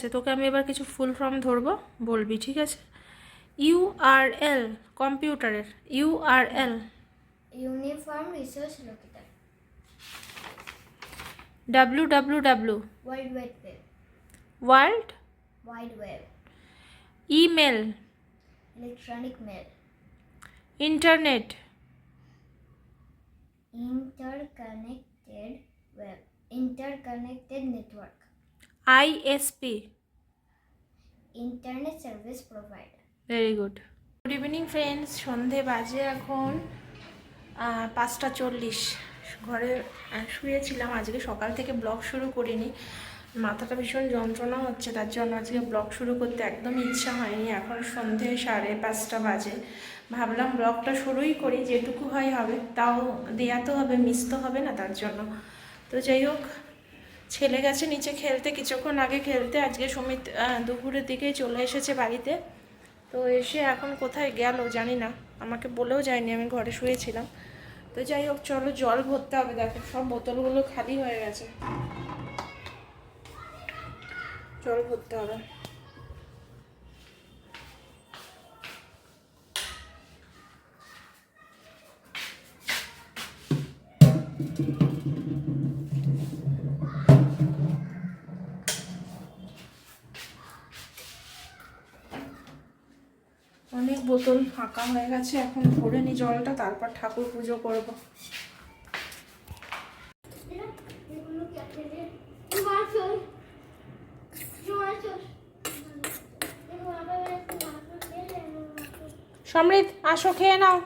আচ্ছা তোকে আমি এবার কিছু ফুল ফর্ম ধরবো বলবি ঠিক আছে? ইউআরএল কম্পিউটারের URL uniform research locator W W W world wide web world wide web email electronic mail internet interconnected web interconnected network ISP internet service provider. Very good good evening friends সন্ধে বাজে এখন পাঁচটা চল্লিশ। ঘরে শুয়েছিলাম। আজকে সকাল থেকে ব্লগ শুরু করিনি। মাথাটা ভীষণ যন্ত্রণা হচ্ছে তার জন্য আজকে ব্লগ শুরু করতে একদম ইচ্ছা হয়নি। এখন সন্ধে সাড়ে পাঁচটা বাজে। ভাবলাম ব্লগটা শুরুই করি যেটুকু হয় হবে। তাও দেয়া তো হবে মিস তো হবে না তার জন্য। তো যাই হোক ছেলে গেছে নিচে খেলতে, কিছুক্ষণ আগে খেলতে, আজকে সুমিত দুপুরের দিকেই চলে এসেছে বাড়িতে। তো এসে এখন কোথায় গেল জানি না। আমাকে বলেও যায়নি, আমি ঘরে শুয়েছিলাম। তো যাই হোক, চলো জল ভরতে হবে। দেখো, সব বোতলগুলো খালি হয়ে গেছে। জল ভরতে হবে। বোতল ফাঁকা হয়ে গেছে, এখন ভরে নি জলটা, তারপর ঠাকুর পুজো করব। সমৃদ্ধ আসো, খেয়ে নাও।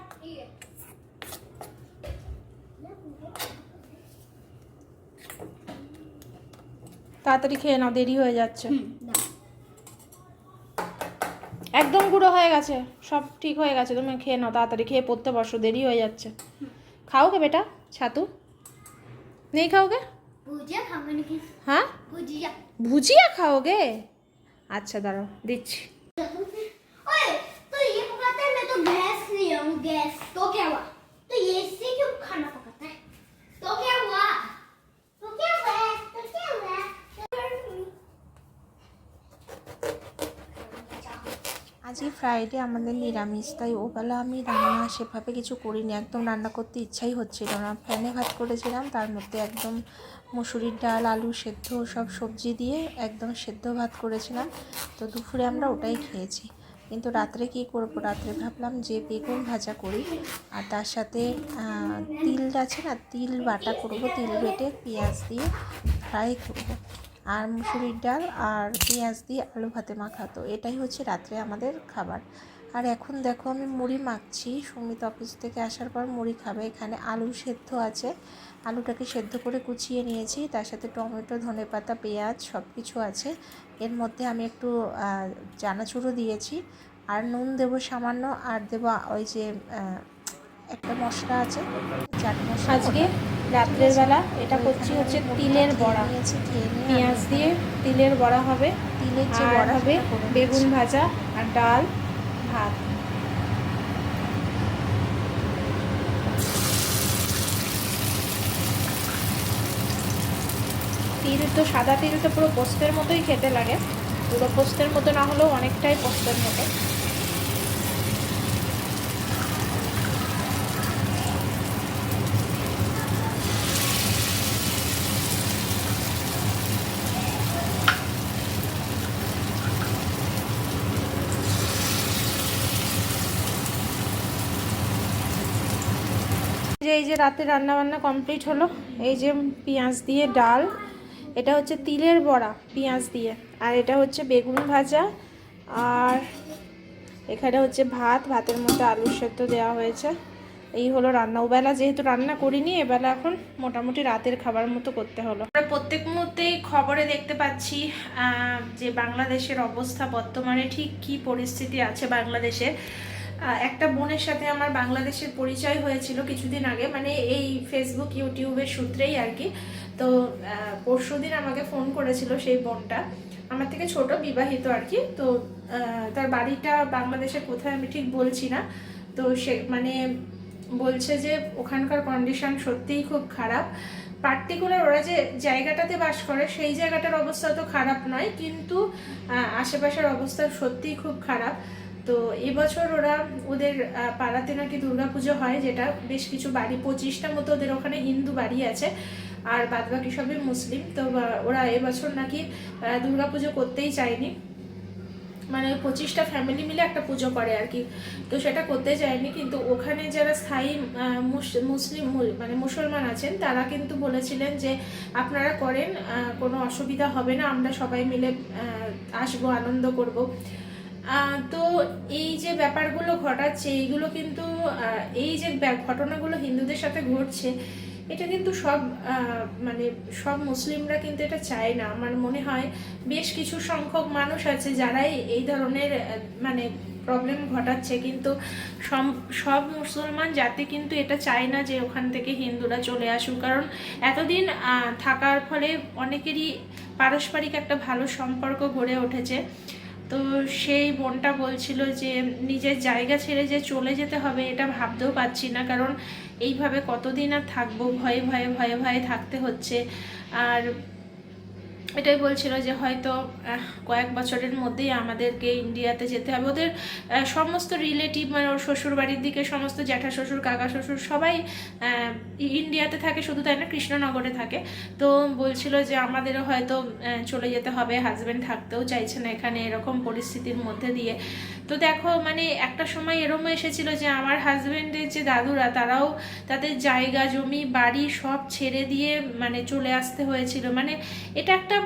তাড়াতাড়ি খেয়ে নাও, দেরি হয়ে যাচ্ছে। হয়ে গেছে সব ঠিক হয়ে গেছে তুমি খেয়ে নাও তাড়াতাড়ি খেয়ে পড়তে বসো দেরি হয়ে যাচ্ছে খাওগে বেটা ছাতু নেই খাওগে भुजिया खाऊंगा नहीं হ্যাঁ भुजिया ভুজিয়া খাওগে আচ্ছা দাঁড়াও দিচ্ছি ओए तो ये पकाता है मैं तो गैस ले आऊं गैस तो क्या हुआ আজকে ফ্রাইডে আমাদের নিরামিষ, তাই ওবেলা আমি রান্না সেভাবে কিছু করিনি, একদম রান্না করতে ইচ্ছাই হচ্ছিল না। ফ্যানে ভাত করেছিলাম, তার মধ্যে একদম মুসুরির ডাল, আলু সেদ্ধ, সব সবজি দিয়ে একদম সেদ্ধ ভাত করেছিলাম, তো দুপুরে আমরা ওটাই খেয়েছি। কিন্তু রাত্রে কি করব? রাত্রে ভাবলাম যে বেগুন ভাজা করি, আর তার সাথে তিল আছে না, তিল বাটা করব, তিল বেটে পেঁয়াজ দিয়ে ফ্রাই করব। আর মুসুরির ডাল আর পেঁয়াজ দিয়ে আলু ভাতে মাখা তো এটাই হচ্ছে রাত্রে আমাদের খাবার। আর এখন দেখো আমি মুড়ি মাখছি। সুমিত অফিস থেকে আসার পর মুড়ি খাবে। এখানে আলু সেদ্ধ আছে। আলুটাকে সেদ্ধ করে কুচিয়ে নিয়েছি। তার সাথে টমেটো ধনেপাতা পেঁয়াজ সব কিছু আছে। এর মধ্যে আমি একটু আহ, চানাচুরও দিয়েছি। আর নুন দেবো সামান্য। আর দেবো ওই যে একটা মশলা আছে। চাট মশলা। আজকে রাত্রের বেলা এটা করছি হচ্ছে তিলের বড়া। পেঁয়াজ দিয়ে তিলের বড়া হবে তিলের যে বড়া হবে বেগুন ভাজা আর ডাল ভাত। তিল তো সাদা তিল তো পুরো পোস্তের মতোই খেতে লাগে। পুরো পোস্তের মতো না হলেও অনেকটাই পোস্তের মতো। যে এই যে রাতে রান্না বান্না কমপ্লিট হলো, এই যে পেঁয়াজ দিয়ে ডাল, এটা হচ্ছে তিলের বড়া পেঁয়াজ দিয়ে। আর এটা হচ্ছে বেগুন ভাজা, আর এখানে হচ্ছে ভাত, ভাতের মধ্যে আলু সেদ্ধ দেওয়া হয়েছে। এই হলো রান্না। ওবেলা যেহেতু রান্না করিনি, এবেলা এখন মোটামুটি রাতের খাবার মতো করতে হলো। আমরা প্রত্যেক মুহূর্তেই খবরে দেখতে পাচ্ছি যে বাংলাদেশের অবস্থা, বর্তমানে ঠিক কী পরিস্থিতি আছে বাংলাদেশে। একটা বোনের সাথে আমার বাংলাদেশের পরিচয় হয়েছিল কিছুদিন আগে মানে এই ফেসবুক ইউটিউবের সূত্রেই আর কি। তো পরশু দিন আমাকে ফোন করেছিল সেই বোনটা। আমার থেকে ছোট, বিবাহিত আর কি। তো তার বাড়িটা বাংলাদেশের কোথায় আমি ঠিক বলছি না। তো সে মানে বলছে যে ওখানকার কন্ডিশন সত্যিই খুব খারাপ। পার্টিকুলার ওরা যে জায়গাটাতে বাস করে, সেই জায়গাটার অবস্থা তো খারাপ নয়, কিন্তু আশেপাশের অবস্থা সত্যিই খুব খারাপ। তো এবছর ওরা ওদের পাড়াতে নাকি দুর্গাপুজো হয়, যেটা বেশ কিছু বাড়ি, পঁচিশটা মতো ওদের ওখানে হিন্দু বাড়ি আছে, আর বাদবাকি সবই মুসলিম। তো ওরা এবছর নাকি দুর্গাপুজো করতেই চায়নি। মানে পঁচিশটা ফ্যামিলি মিলে একটা পুজো করে আর কি। তো সেটা করতে চায়নি, কিন্তু ওখানে যারা স্থায়ী মুস- মুসলিম মানে মুসলমান আছেন, তারা কিন্তু বলেছিলেন যে আপনারা করেন কোনো অসুবিধা হবে না, আমরা সবাই মিলে আসব, আনন্দ করব। তো এই যে ব্যাপারগুলো ঘটাচ্ছে, এইগুলো কিন্তু এই যে ঘটনাগুলো হিন্দুদের সাথে ঘটছে, এটা কিন্তু সব মানে সব মুসলিমরা কিন্তু এটা চায় না। আমার মনে হয় বেশ কিছু সংখ্যক মানুষ আছে যারাই এই ধরনের মানে প্রবলেম ঘটাচ্ছে। কিন্তু সব মুসলমান জাতি কিন্তু এটা চায় না যে ওখান থেকে হিন্দুরা চলে আসুক। কারণ এতদিন থাকার ফলে অনেকেরই পারস্পরিক একটা ভালো সম্পর্ক গড়ে উঠেছে। তো সেই বোনটা বলছিল যে, নিজের জায়গা ছেড়ে যে চলে যেতে হবে, এটা ভাবতেও পারছি না। কারণ এইভাবে কতদিন আর থাকব? ভয়ে ভয়ে ভয়ে ভয়ে থাকতে হচ্ছে। আর এটাই বলছিল যে হয়তো কয়েক বছরের মধ্যেই আমাদেরকে ইন্ডিয়াতে যেতে হবে। ওদের সমস্ত রিলেটিভ মানে ওর শ্বশুর বাড়ির দিকে সমস্ত জ্যাঠা শ্বশুর, কাকা শ্বশুর সবাই ইন্ডিয়াতে থাকে শুধু তাই না, কৃষ্ণনগরে থাকে। তো বলছিল যে আমাদেরও হয়তো চলে যেতে হবে হাজব্যান্ড থাকতেও চাইছে না এখানে এরকম পরিস্থিতির মধ্যে দিয়ে। তো দেখো মানে একটা সময় এরমও এসেছিল যে আমার হাজব্যান্ডের যে দাদুরা, তারাও তাদের জায়গা, জমি, বাড়ি সব ছেড়ে দিয়ে মানে চলে আসতে হয়েছিল। মানে এটা একটা,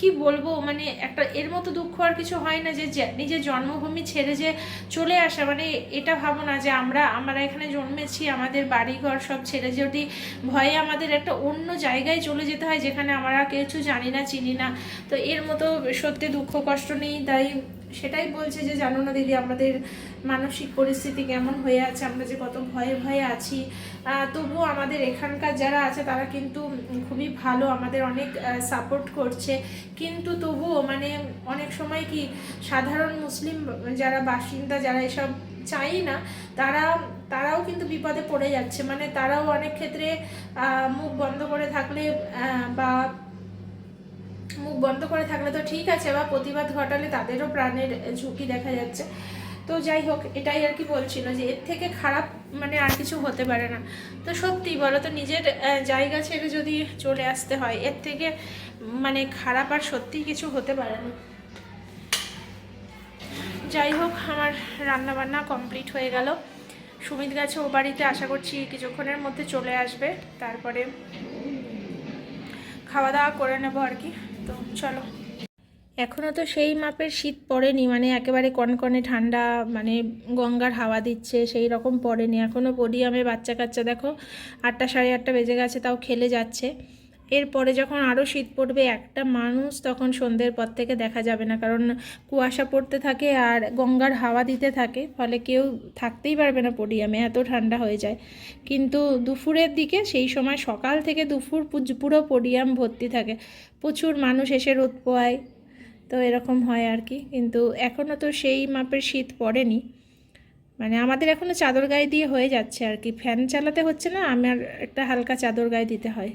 কি বলব মানে একটা এর মতো দুঃখ আর কিছু হয় না যে নিজের জন্মভূমি ছেড়ে যে চলে আসা। মানে এটা ভাবো না যে আমরা আমরা এখানে জন্মেছি, আমাদের বাড়িঘর সব ছেড়ে যদি ভয়ে আমাদের একটা অন্য জায়গায় চলে যেতে হয়, যেখানে আমরা কিছু জানি না, চিনি না। তো এর মতো সত্যি দুঃখ, কষ্ট নেই। তাই সেটাই বলছে যে, জানো না দিদি, আমাদের মানসিক পরিস্থিতি কেমন হয়ে আছে, আমরা যে কত ভয়ে ভয়ে আছি। তবুও আমাদের এখানকার যারা আছে, তারা কিন্তু খুবই ভালো, আমাদের অনেক সাপোর্ট করছে। কিন্তু তবুও মানে অনেক সময় কি, সাধারণ মুসলিম যারা বাসিন্দা, যারা এসব চাই না, তারা, তারাও কিন্তু বিপদে পড়ে যাচ্ছে। মানে তারাও অনেক ক্ষেত্রে মুখ বন্ধ করে থাকলে বা মুখ বন্ধ করে থাকলে তো ঠিক আছে বা প্রতিবাদ ঘটালে তাদেরও প্রাণের ঝুঁকি দেখা যাচ্ছে। তো যাই হোক, এটাই আর কি বলছিল যে এর থেকে খারাপ মানে আর কিছু হতে পারে না। তো সত্যি বলো তো, নিজের জায়গা ছেড়ে যদি চলে আসতে হয়, এর থেকে মানে খারাপ আর সত্যি কিছু হতে পারে না। যাই হোক, আমার রান্না বান্না কমপ্লিট হয়ে গেল। সুমিত গাছে ও বাড়িতে আশা করছি কিছুক্ষণের মধ্যে চলে আসবে। তারপরে খাওয়া দাওয়া করে নেব আর কি। তো চলো। এখনও তো সেই মাপের শীত পড়েনি মানে একেবারে কনকনে ঠান্ডা মানে গঙ্গার হাওয়া দিচ্ছে, সেই রকম পড়েনি। এখনও পডিয়ামে বাচ্চা কাচ্চা দেখো, আটটা সাড়ে আটটা বেজে গেছে, তাও খেলে যাচ্ছে। এরপরে যখন আরও শীত পড়বে, একটা মানুষ তখন সন্ধ্যের পর থেকে দেখা যাবে না। কারণ কুয়াশা পড়তে থাকে আর গঙ্গার হাওয়া দিতে থাকে, ফলে কেউ থাকতেই পারবে না পোডিয়ামে, এত ঠান্ডা হয়ে যায়। কিন্তু দুপুরের দিকে সেই সময় সকাল থেকে দুপুর পুরো পোডিয়াম ভর্তি থাকে। প্রচুর মানুষ এসে রোদ পোয়ায়, তো এরকম হয় আর কি। কিন্তু এখনও তো সেই মাপের শীত পড়েনি। মানে আমাদের এখনও চাদর গায়ে দিয়ে হয়ে যাচ্ছে আর কি। ফ্যান চালাতে হচ্ছে না, আমার একটা হালকা চাদর গায়ে দিতে হয়।